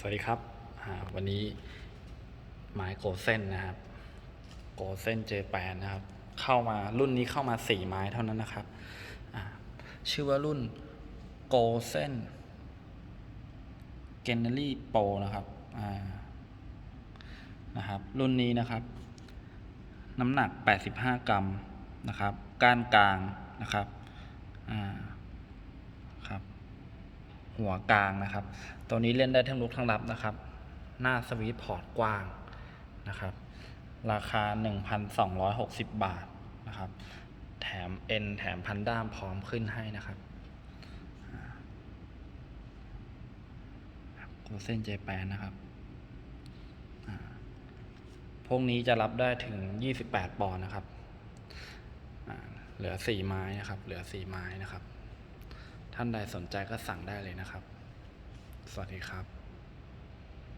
สวัสดีครับ วันนี้ไม้โกเส้นนะครับ โกเส้นเจแปนนะครับ เข้ามารุ่นนี้เข้ามาสี่ไม้เท่านั้นนะครับ ชื่อว่ารุ่นโกเส้นเกนเนอรี่โปนะครับนะครับ รุ่นนี้นะครับ น้ำหนัก 85 กรัมนะครับ ก้านกลางนะครับอ่าครับ หัวกลางนะครับ ตัวนี้เล่นได้ทั้งลุกทั้งรับนะครับ หน้าสวีทพอร์ตกว้างนะครับ ราคา 1,260 บาทนะครับ แถมเอ็นแถมพันด้ามพร้อมขึ้นให้นะครับโกเส้นเจแปนนะครับ พวกนี้จะรับได้ถึง 28 ปอนด์นะครับ เหลือ 4 ไม้นะครับ เหลือ 4 ไม้นะครับ ท่านใดสนใจก็สั่งได้เลยนะครับ สวัสดีครับ